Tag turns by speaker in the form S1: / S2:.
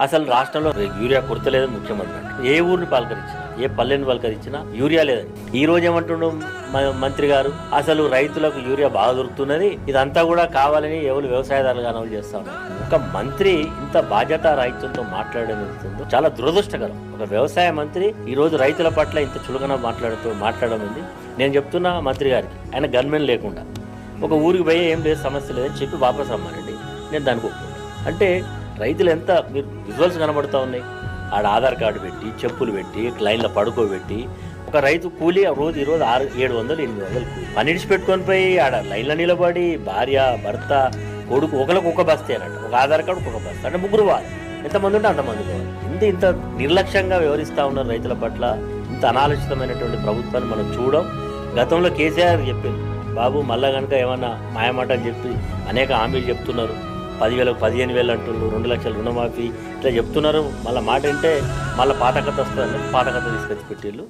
S1: అసలు రాష్ట్రంలో యూరియా కొరతలేదు ముఖ్యమంత్రి అంటాడు. ఏ ఊరిని పలకరించినా ఏ పల్లెని పలకరించినా యూరియా లేదని ఈ రోజు ఏమంటుండు మ- మంత్రి గారు? అసలు రైతులకు యూరియా బాగా దొరుకుతున్నది ఇదంతా కూడా కావాలని ఎవరు వ్యవసాయదారులుగా అమలు చేస్తా ఉన్నారు. ఒక మంత్రి ఇంత బాధ్యత రైతులతో మాట్లాడడం జరుగుతుందో చాలా దురదృష్టకరం. ఒక వ్యవసాయ మంత్రి ఈ రోజు రైతుల పట్ల ఇంత చులకన మాట్లాడుతూ మాట్లాడడం ఉంది నేను చెప్తున్నా మంత్రి గారికి ఆయన గన్మెన్ లేకుండా. ఒక ఊరికి పోయి ఏం లేదు సమస్య లేదని చెప్పి వాపసు రమ్మానండి నేను దానికి ఒప్పుకుంటాను అంటే రైతులు ఎంత మీరు విజువల్స్ కనబడుతూ ఉన్నాయి? ఆడ ఆధార్ కార్డు పెట్టి చెప్పులు పెట్టి లైన్లో పడుకోబెట్టి ఒక రైతు కూలి ఆ రోజు ఈరోజు ఆరు ఏడు వందలు ఎనిమిది వందలు కూలి. పని పెట్టుకొని పోయి ఆడ లైన్లో నిలబడి భార్య భర్త కొడుకు ఒకరికి ఒక బస్తే అన్నట్టు. ఒక ఆధార్ కార్డు ఒక బస్తా. అంటే ముగ్గురు వాళ్ళు. ఎంతమంది ఉంటే అంతమంది పోవాలి. ఇంత ఇంత నిర్లక్ష్యంగా వ్యవహరిస్తూ ఉన్నారు రైతుల పట్ల. ఇంత అనాలోచితమైనటువంటి ప్రభుత్వాన్ని మనం చూడం. గతంలో కేసీఆర్ చెప్పింది బాబు మళ్ళా కనుక ఏమన్నా మాయమాట అని చెప్పి అనేక హామీలు చెప్తున్నారు. పదివేలకు పదిహేను వేలు అంటున్నారు రెండు లక్షల రుణమాఫీ. ఇట్లా చెప్తున్నారు. మళ్ళీ మాట అంటే మళ్ళీ పాత కథ వస్తుందని పాత కథ తీసుకొచ్చి పెట్టిళ్ళు.